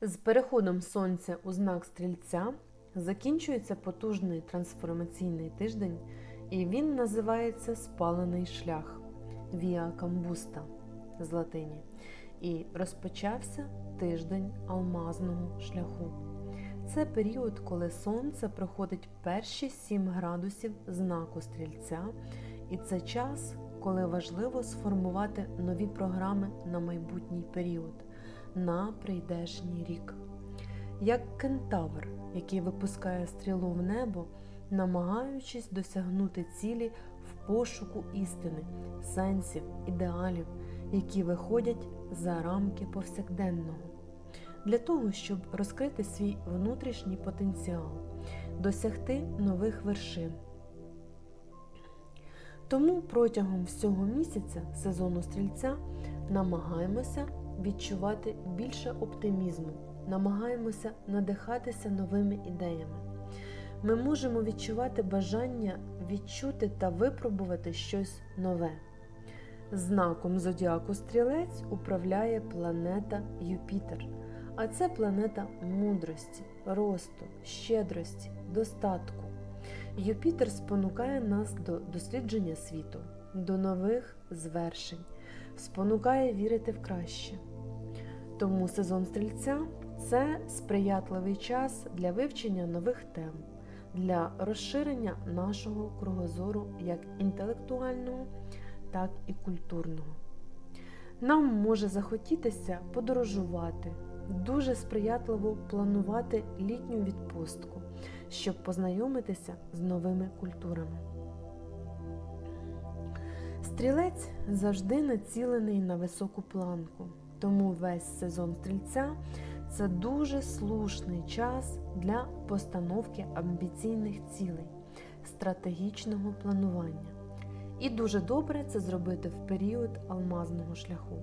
З переходом сонця у знак стрільця закінчується потужний трансформаційний тиждень, і він називається Спалений шлях Віа Камбуста з латині. І розпочався тиждень алмазного шляху. Це період, коли сонце проходить перші 7 градусів знаку стрільця, і це час, коли важливо сформувати нові програми на майбутній період, на прийдешній рік. Як кентавр, який випускає стрілу в небо, намагаючись досягнути цілі в пошуку істини, сенсів, ідеалів, які виходять за рамки повсякденного для того, щоб розкрити свій внутрішній потенціал, досягти нових вершин. Тому протягом всього місяця сезону стрільця намагаємося відчувати більше оптимізму, намагаємося надихатися новими ідеями. Ми можемо відчувати бажання відчути та випробувати щось нове. Знаком зодіаку стрілець управляє планета Юпітер, а це планета мудрості, росту, щедрості, достатку. Юпітер спонукає нас до дослідження світу, до нових звершень, спонукає вірити в краще. Тому сезон стрільця це сприятливий час для вивчення нових тем, для розширення нашого кругозору як інтелектуального, так і культурного. Нам може захотітися подорожувати, дуже сприятливо планувати літню відпустку, щоб познайомитися з новими культурами. Стрілець завжди націлений на високу планку, тому весь сезон стрільця це дуже слушний час для постановки амбіційних цілей, стратегічного планування. І дуже добре це зробити в період алмазного шляху,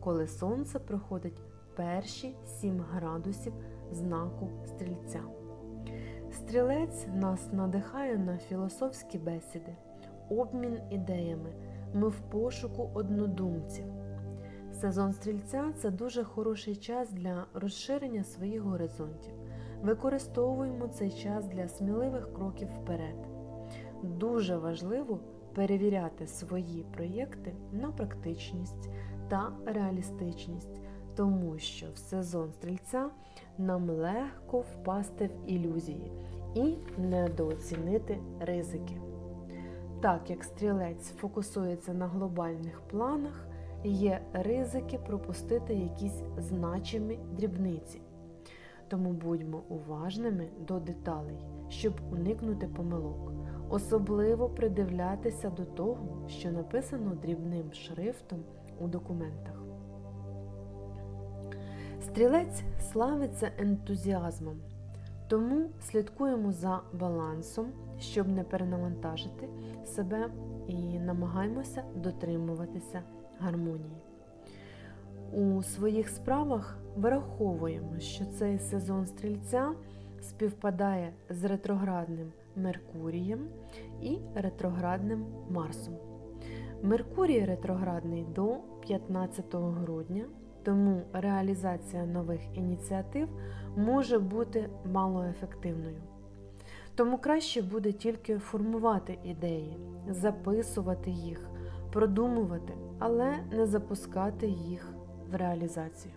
коли сонце проходить перші 7 градусів знаку стрільця. Стрілець нас надихає на філософські бесіди, обмін ідеями. Ми в пошуку однодумців. Сезон стрільця це дуже хороший час для розширення своїх горизонтів. Використовуємо цей час для сміливих кроків вперед. Дуже важливо перевіряти свої проєкти на практичність та реалістичність, тому що в сезон стрільця нам легко впасти в ілюзії і недооцінити ризики. Так як стрілець фокусується на глобальних планах, є ризики пропустити якісь значимі дрібниці. Тому будьмо уважними до деталей, щоб уникнути помилок, особливо придивлятися до того, що написано дрібним шрифтом у документах. Стрілець славиться ентузіазмом, тому слідкуємо за балансом, щоб не перенавантажити себе і намагаємося дотримуватися гармонії. У своїх справах враховуємо, що цей сезон стрільця співпадає з ретроградним Меркурієм і ретроградним Марсом. Меркурій ретроградний до 15 грудня, тому реалізація нових ініціатив може бути малоефективною. Тому краще буде тільки формувати ідеї, записувати їх, продумувати, але не запускати їх в реалізацію.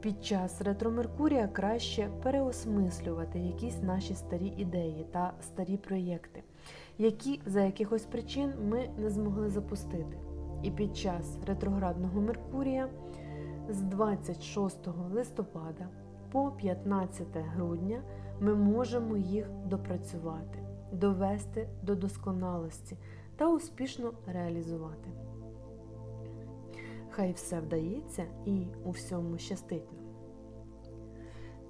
Під час ретромеркурія краще переосмислювати якісь наші старі ідеї та старі проєкти, які за якихось причин ми не змогли запустити. І під час ретроградного Меркурія з 26 листопада по 15 грудня ми можемо їх допрацювати, довести до досконалості та успішно реалізувати. Хай все вдається і у всьому щастить.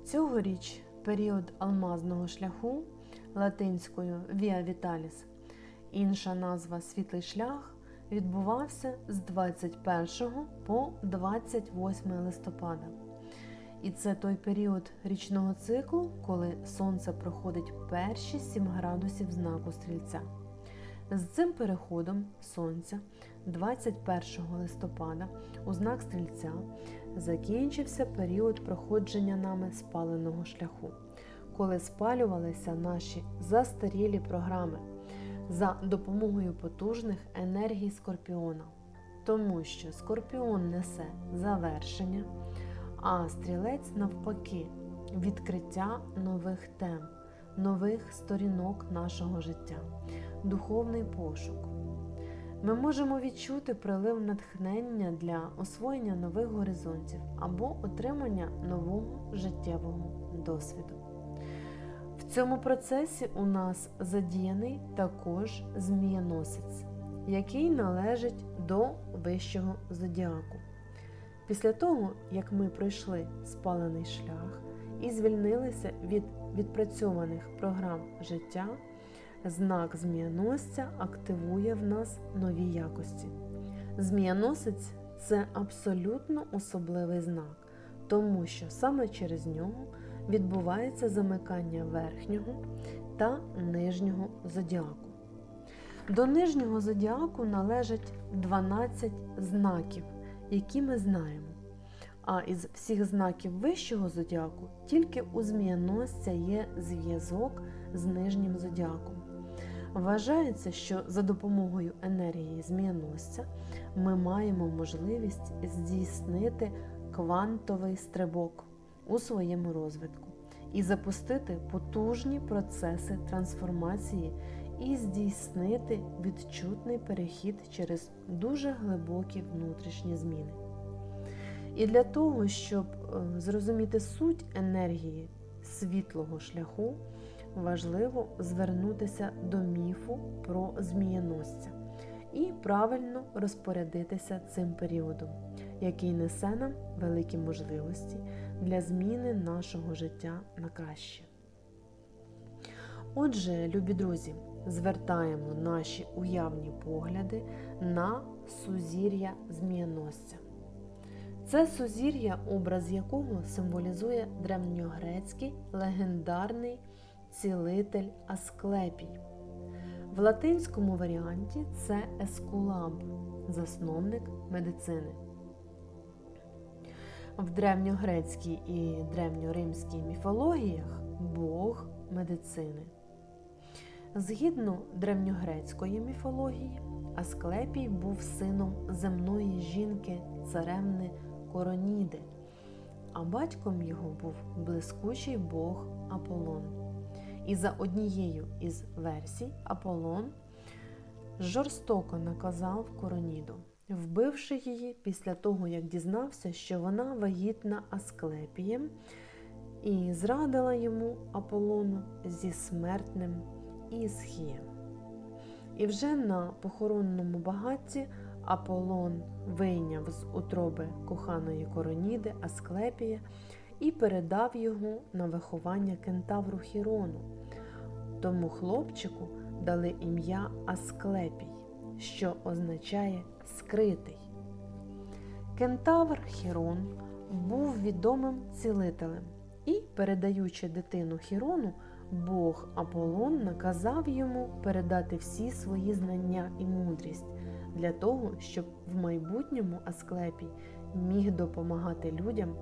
Цьогоріч період алмазного шляху латинською Via Vitalis, інша назва Світлий шлях, відбувався з 21 по 28 листопада. І це той період річного циклу, коли Сонце проходить перші 7 градусів знаку стрільця. З цим переходом Сонця 21 листопада у знак стрільця закінчився період проходження нами спаленого шляху, коли спалювалися наші застарілі програми за допомогою потужних енергій скорпіона, тому що скорпіон несе завершення, а стрілець навпаки відкриття нових тем, нових сторінок нашого життя, духовний пошук. Ми можемо відчути прилив натхнення для освоєння нових горизонтів або отримання нового життєвого досвіду. В цьому процесі у нас задіяний також змієносець, який належить до вищого зодіаку. Після того, як ми пройшли спалений шлях і звільнилися від відпрацьованих програм життя, знак змієносця активує в нас нові якості. Змієносець це абсолютно особливий знак, тому що саме через нього відбувається замикання верхнього та нижнього зодіаку. До нижнього зодіаку належать 12 знаків, які ми знаємо. А із всіх знаків вищого зодіаку тільки у змієносця є зв'язок з нижнім зодіаком. Вважається, що за допомогою енергії змієносця ми маємо можливість здійснити квантовий стрибок у своєму розвитку і запустити потужні процеси трансформації і здійснити відчутний перехід через дуже глибокі внутрішні зміни. І для того, щоб е, зрозуміти суть енергії світлого шляху, важливо звернутися до міфу про змієносця і правильно розпорядитися цим періодом, який несе нам великі можливості для зміни нашого життя на краще. Отже, любі друзі, звертаємо наші уявні погляди на сузір'я змієносця. Це сузір'я, образ якого символізує древньогрецький легендарний цілитель Асклепій. В латинському варіанті це Ескулап, засновник медицини. В древньогрецькій і древньоримській міфологіях Бог медицини. Згідно древньогрецької міфології, Асклепій був сином земної жінки царевни Короніди, а батьком його був блискучий бог Аполлон. І за однією із версій Аполлон жорстоко наказав Короніду, вбивши її після того, як дізнався, що вона вагітна Асклепієм, і зрадила йому Аполлону зі смертним Ісхієм. І вже на похоронному багатті Аполлон вийняв з утроби коханої Короніди Асклепія і передав його на виховання кентавру Хірону. Тому хлопчику дали ім'я Асклепій, що означає скритий. Кентавр Хірон був відомим цілителем і, передаючи дитину Хірону, Бог Аполлон наказав йому передати всі свої знання і мудрість для того, щоб в майбутньому Асклепій міг допомагати людям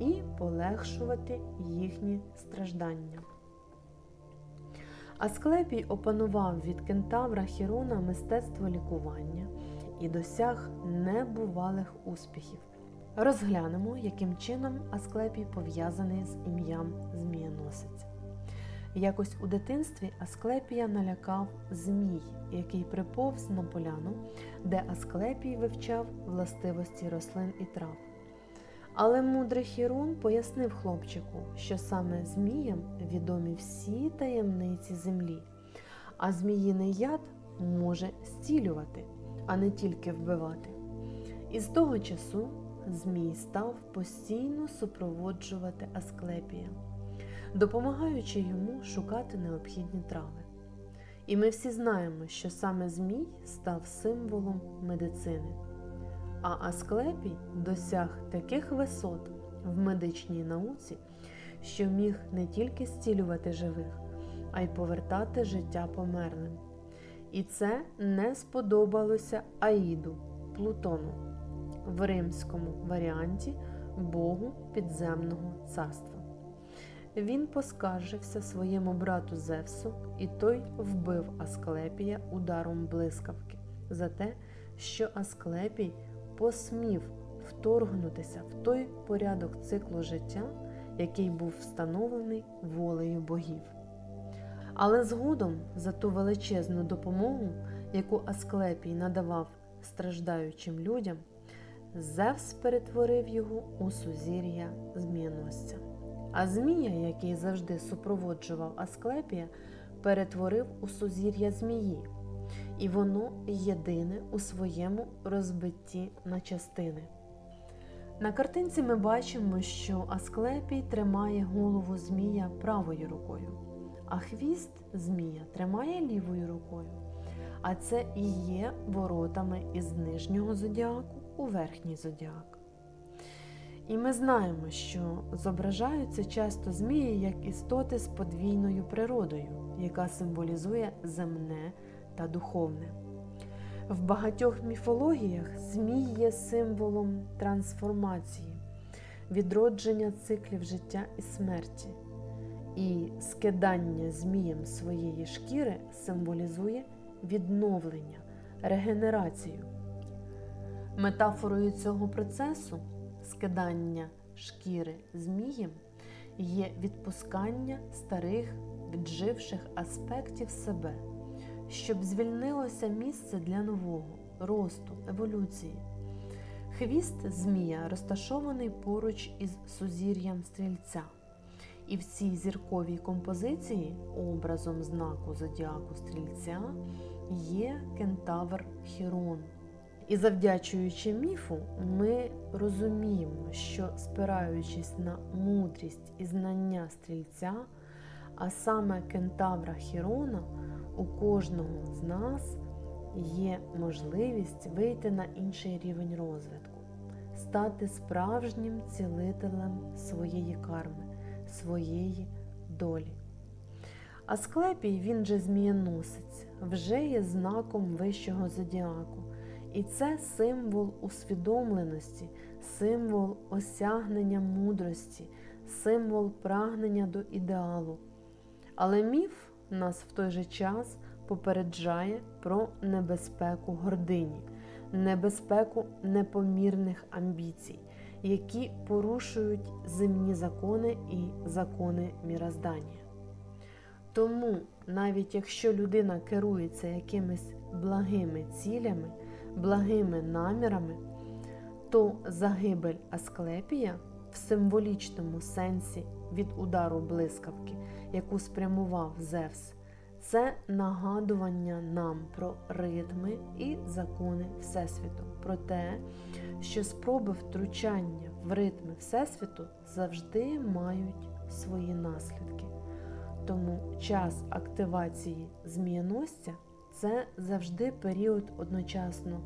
і полегшувати їхні страждання. Асклепій опанував від кентавра Хірона мистецтво лікування і досяг небувалих успіхів. Розглянемо, яким чином Асклепій пов'язаний з ім'ям Змієносець. Якось у дитинстві Асклепія налякав Змій, який приповз на поляну, де Асклепій вивчав властивості рослин і трав. Але мудрий Хірун пояснив хлопчику, що саме Зміям відомі всі таємниці землі, а зміїний яд може зцілювати, а не тільки вбивати. І з того часу Змій став постійно супроводжувати Асклепія допомагаючи йому шукати необхідні трави. І ми всі знаємо, що саме Змій став символом медицини. А Асклепій досяг таких висот в медичній науці, що міг не тільки зцілювати живих, а й повертати життя померлим. І це не сподобалося Аїду Плутону в римському варіанті Богу підземного царства. Він поскаржився своєму брату Зевсу, і той вбив Асклепія ударом блискавки за те, що Асклепій посмів вторгнутися в той порядок циклу життя, який був встановлений волею богів. Але згодом за ту величезну допомогу, яку Асклепій надавав страждаючим людям, Зевс перетворив його у сузір'я змієносця. А Змія, який завжди супроводжував Асклепія, перетворив у сузір'я змії, і воно єдине у своєму розбитті на частини. На картинці ми бачимо, що Асклепій тримає голову змія правою рукою, а хвіст змія тримає лівою рукою. А це і є воротами із нижнього зодіаку у верхній зодіак. І ми знаємо, що зображаються часто змії як істоти з подвійною природою, яка символізує земне та духовне. В багатьох міфологіях змій є символом трансформації, відродження циклів життя і смерті, і скидання змієм своєї шкіри символізує відновлення, регенерацію. Метафорою цього процесу скидання шкіри змієм є відпускання старих відживших аспектів себе, щоб звільнилося місце для нового росту, еволюції. Хвіст змія розташований поруч із сузір'ям стрільця. І в цій зірковій композиції образом знаку зодіаку стрільця є кентавр Хірон. І завдячуючи міфу, ми розуміємо, що спираючись на мудрість і знання стрільця, а саме кентавра Хірона, у кожного з нас є можливість вийти на інший рівень розвитку, стати справжнім цілителем своєї карми, своєї долі. Асклепій, він же змієносець, вже є знаком вищого зодіаку. І це символ усвідомленості, символ осягнення мудрості, символ прагнення до ідеалу. Але міф нас в той же час попереджає про небезпеку гордині, небезпеку непомірних амбіцій, які порушують земні закони і закони міроздання. Тому, навіть якщо людина керується якимись благими цілями, благими намірами, то загибель Асклепія в символічному сенсі від удару блискавки, яку спрямував Зевс, це нагадування нам про ритми і закони Всесвіту, про те, що спроби втручання в ритми Всесвіту завжди мають свої наслідки. Тому час активації змієносця це завжди період одночасно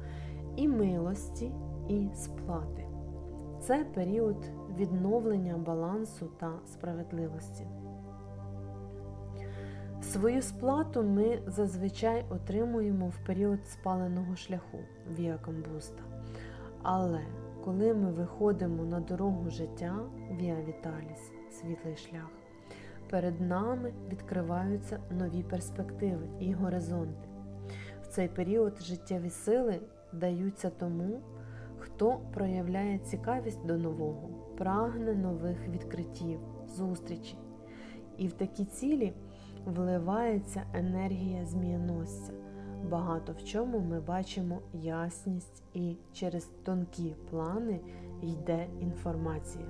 і милості, і сплати. Це період відновлення балансу та справедливості. Свою сплату ми зазвичай отримуємо в період спаленого шляху Віа Камбуста. Але коли ми виходимо на дорогу життя Віа Віталіс, світлий шлях, перед нами відкриваються нові перспективи і горизонти. В цей період життєві сили даються тому, хто проявляє цікавість до нового, прагне нових відкриттів, зустрічей. І в такі цілі вливається енергія змієносця. Багато в чому ми бачимо ясність, і через тонкі плани йде інформація,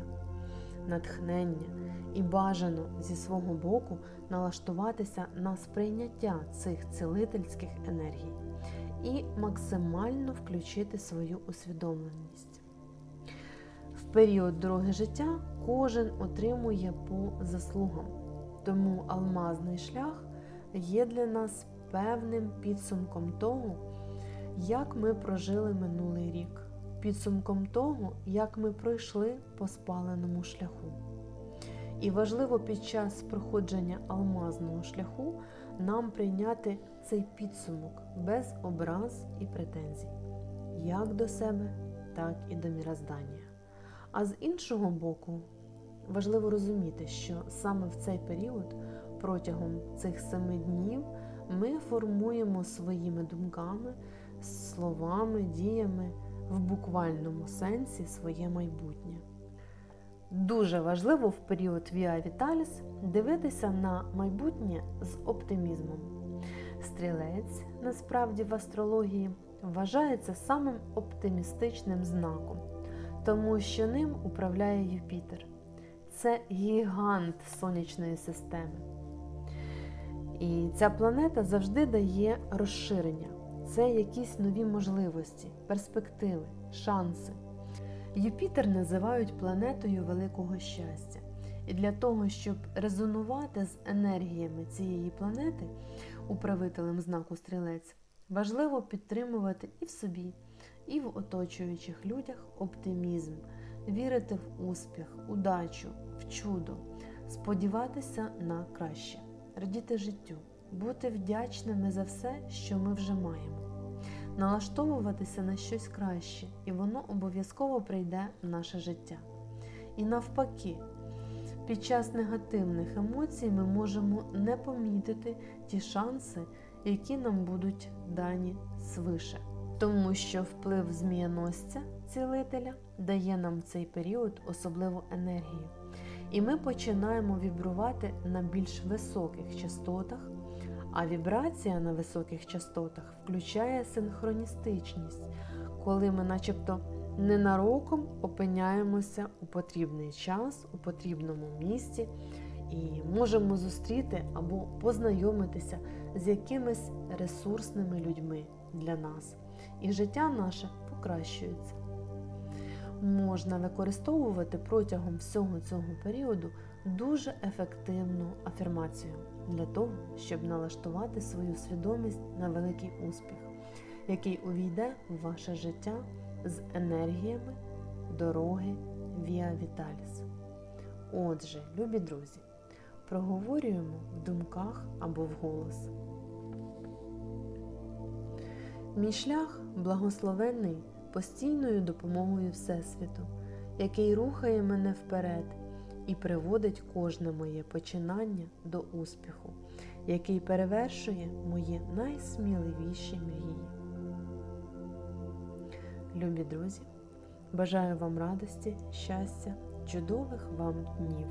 натхнення і бажано зі свого боку налаштуватися на сприйняття цих цілительських енергій і максимально включити свою усвідомленість. В період дороги життя кожен отримує по заслугам, тому алмазний шлях є для нас певним підсумком того, як ми прожили минулий рік, підсумком того, як ми пройшли по спаленому шляху. І важливо під час проходження алмазного шляху нам прийняти цей підсумок без образ і претензій, як до себе, так і до міроздання. А з іншого боку, важливо розуміти, що саме в цей період, протягом цих семи днів, ми формуємо своїми думками, словами, діями в буквальному сенсі своє майбутнє. Дуже важливо в період Віа Віталіс дивитися на майбутнє з оптимізмом. Стрілець, насправді, в астрології вважається самим оптимістичним знаком, тому що ним управляє Юпітер. Це гігант сонячної системи. І ця планета завжди дає розширення. Це якісь нові можливості, перспективи, шанси. Юпітер називають планетою великого щастя. І для того, щоб резонувати з енергіями цієї планети, управителем знаку стрілець, важливо підтримувати і в собі, і в оточуючих людях оптимізм, вірити в успіх, удачу, в чудо, сподіватися на краще, радіти життю, бути вдячними за все, що ми вже маємо налаштовуватися на щось краще, і воно обов'язково прийде в наше життя. І навпаки, під час негативних емоцій ми можемо не помітити ті шанси, які нам будуть дані свише. Тому що вплив змієносця, цілителя, дає нам в цей період особливу енергію. І ми починаємо вібрувати на більш високих частотах, а вібрація на високих частотах включає синхроністичність, коли ми начебто ненароком опиняємося у потрібний час, у потрібному місці і можемо зустріти або познайомитися з якимись ресурсними людьми для нас. І життя наше покращується. Можна використовувати протягом всього цього періоду дуже ефективну афірмацію для того, щоб налаштувати свою свідомість на великий успіх, який увійде в ваше життя з енергіями дороги Віа Віталіс. Отже, любі друзі, проговорюємо в думках або вголос. Мій шлях благословений постійною допомогою Всесвіту, який рухає мене вперед і приводить кожне моє починання до успіху, який перевершує мої найсміливіші мрії. Любі друзі, бажаю вам радості, щастя, чудових вам днів!